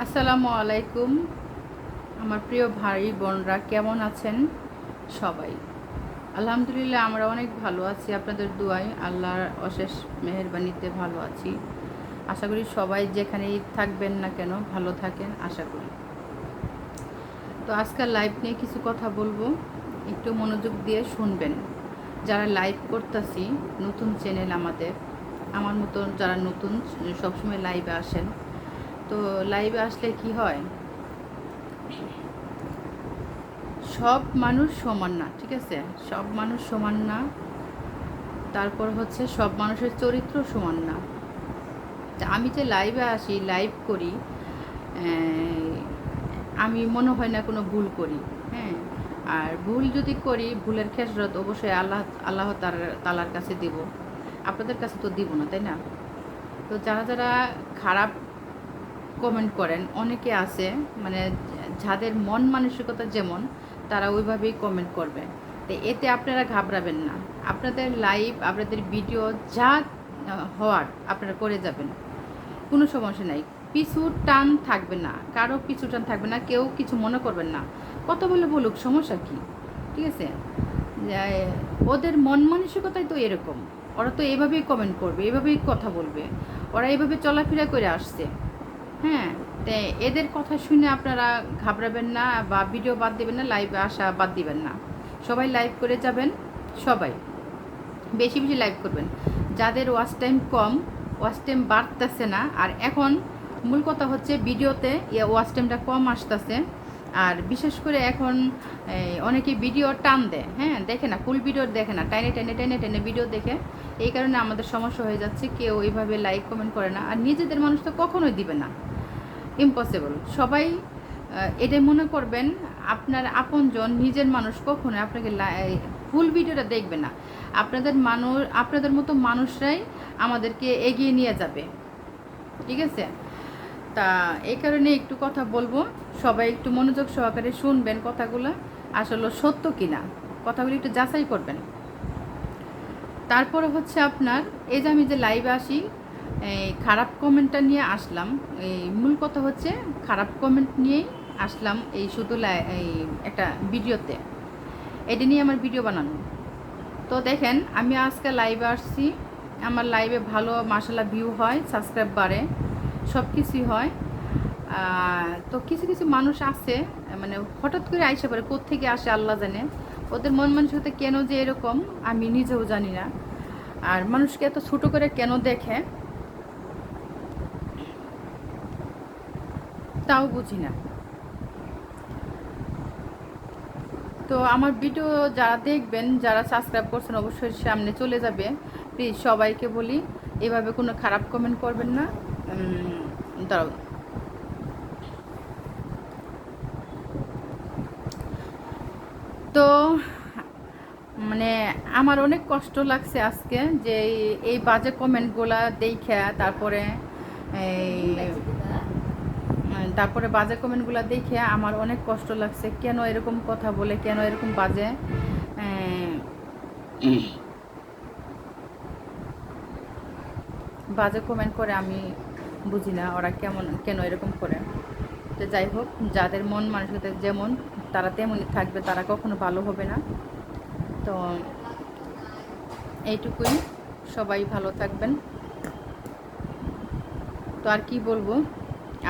আসসালামু আলাইকুম, আমার প্রিয় ভাই বোনরা, কেমন আছেন সবাই? আলহামদুলিল্লাহ, আমরা অনেক ভালো আছি আপনাদের দুয়ায়, আল্লাহর অশেষ মেহরবানিতে ভালো আছি। আশা করি সবাই যেখানেই থাকবেন না কেন, ভালো থাকেন, আশা করি। তো আজকাল লাইভ নিয়ে কিছু কথা বলব, একটু মনোযোগ দিয়ে শুনবেন। যারা লাইভ করতেছি, নতুন চ্যানেল আমাদের, আমার মতন যারা নতুন, সবসময় লাইভে আসেন তো লাইভে আসলে কি হয়? সব মানুষ সমান না, ঠিক আছে? সব মানুষ সমান না, তারপর হচ্ছে সব মানুষের চরিত্র সমান না। আমি যে লাইভে আসি লাইভ করি আমি মনে হয় না কোনো ভুল করি হ্যাঁ? আর ভুল যদি করি, ভুলের খেসরত অবশ্যই আল্লাহ আল্লাহ তার, তালার কাছে দিব। আপনাদের কাছে তো দিব না, তাই না? তো যারা যারা খারাপ কমেন্ট করেন। অনেকে আছে মানে যাদের মন মানসিকতা যেমন, তারা ওইভাবেই কমেন্ট করবে। তো এতে আপনারা ঘাবড়াবেন না। আপনাদের লাইভ আপনাদের ভিডিও যা হওয়ার আপনারা করে যাবেন। কোনো সমস্যা নাই। পিছু টান থাকবে না। কারও পিছু টান থাকবে না, কেউ কিছু মনে করবেন না। কত বলে বলুক, সমস্যা কি? ঠিক আছে? ওদের মন মানসিকতাই তো এরকম। ওরা তো এভাবেই কমেন্ট করবে, এভাবেই কথা বলবে। ওরা এভাবে চলাফেরা করে আসছে। হ্যাঁ এদের কথা শুনে আপনারা ঘাবড়াবেন না বা ভিডিও বাদ দিবেন না লাইভে আসা বাদ দিবেন না। সবাই লাইভ করে যাবেন, সবাই। বেশি বেশি লাইভ করবেন। যাদের ওয়াচ টাইম কম ওয়াচ টাইম বাড়তেছে না, আর এখন মূল কথা হচ্ছে ভিডিওতে ওয়াচ টাইমটা কম আসতেছে। আর বিশেষ করে এখন অনেকে ভিডিও টান দেয়। হ্যাঁ দেখে না ফুল ভিডিও দেখে না টাইনে টাইনে টেনে টেনে ভিডিও দেখে। এই কারণে আমাদের সমস্যা হয়ে যাচ্ছে, কেউ এইভাবে লাইক কমেন্ট করে না। আর নিজেদের মানুষ তো কখনোই দিবে না। ইম্পসিবল সবাই এটাই মনে করবেন, আপনার আপনজন, নিজের মানুষ কখনো আপনাকে ফুল ভিডিওটা দেখবে না। আপনাদের মানুষ, আপনাদের মতো মানুষরাই আমাদেরকে এগিয়ে নিয়ে যাবে। ঠিক আছে? তা এই কারণে একটু কথা বলব। সবাই একটু মনোযোগ সহকারে শুনবেন কথাগুলো, আসলে সত্য কিনা। কথাগুলো একটু যাচাই করবেন। তারপরে হচ্ছে আপনার, এই যে আমি যে লাইভে আসি এই খারাপ কমেন্টটা নিয়ে আসলাম। এই মূল কথা হচ্ছে খারাপ কমেন্ট নিয়েই আসলাম এই শুধু এই একটা ভিডিওতে। এটা নিয়ে আমার ভিডিও বানানো। তো দেখেন, আমি আজকে লাইভে আসছি। আমার লাইভে ভালো মাসালা ভিউ হয় সাবস্ক্রাইব বাড়ে সব কিছুই হয় তো কিছু কিছু মানুষ আছে মানে হঠাৎ করে আইসা পারে থেকে আসে আল্লাহ জানে। ওদের মন মানসিকতা কেন যে এরকম, আমি নিজেও জানি না। আর মানুষকে এত ছোট করে কেন দেখে? তাও বুঝি না তো আমার ভিডিও যারা দেখবেন যারা সাবস্ক্রাইব করছেন অবশ্যই সামনে চলে যাবে প্লিজ সবাইকে বলি এভাবে কোনো খারাপ কমেন্ট করবেন না দাঁড়াও তো মানে আমার অনেক কষ্ট লাগছে আজকে যে এই- বাজে কমেন্টগুলা দেখে তারপরে তারপরে বাজে কমেন্টগুলো দেখে আমার অনেক কষ্ট লাগছে। কেন এরকম কথা বলে, কেন এরকম বাজে? বাজে কমেন্ট করে আমি বুঝি না ওরা কেমন, কেন এরকম করে। তো যাই হোক, যাদের মন মানসিকতা যেমন, তারা তেমনই থাকবে, তারা কখনো ভালো হবে না। তো এইটুকুই। সবাই ভালো থাকবেন। তো আর কি বলব?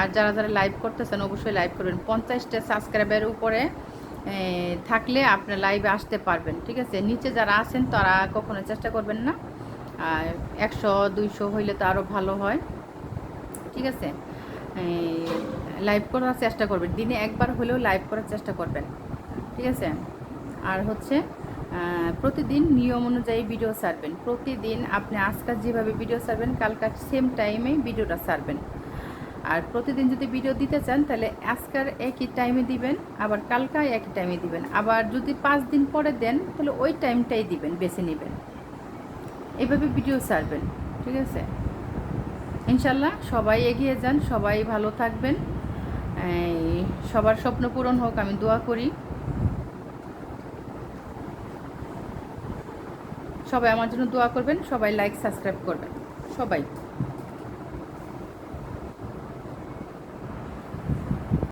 আর যারা যারা লাইভ করতেছেন, অবশ্যই লাইভ করবেন। পঞ্চাশটা সাবস্ক্রাইবের উপরে থাকলে আপনার লাইভে আসতে পারবেন, ঠিক আছে? নিচে যারা আছেন, তারা কখনো চেষ্টা করবেন না। আর একশো, দুইশো হইলে তো আরও ভালো হয়, ঠিক আছে? লাইভ করার চেষ্টা করবেন। দিনে একবার হলেও লাইভ করার চেষ্টা করবেন, ঠিক আছে? আর হচ্ছে প্রতিদিন নিয়ম অনুযায়ী ভিডিও সারবেন প্রতিদিন আপনি আজকাল যেভাবে ভিডিও সারবেন কালকার সেম টাইমে ভিডিওটা ছাড়বেন। আর প্রতিদিন যদি ভিডিও দিতে চান, তাহলে আজকার একই টাইমে দিবেন, আবার কালকায় একই টাইমে দিবেন। আবার যদি পাঁচ দিন পরে দেন, তাহলে ওই টাইমটাই দিবেন, বেছে নেবেন। এভাবে ভিডিও ছাড়বেন, ঠিক আছে? ইনশাল্লাহ সবাই এগিয়ে যান, সবাই ভালো থাকবেন। সবার স্বপ্ন পূরণ হোক, আমি দোয়া করি। সবাই আমার জন্য দোয়া করবেন, সবাই লাইক সাবস্ক্রাইব করবেন। সবাই।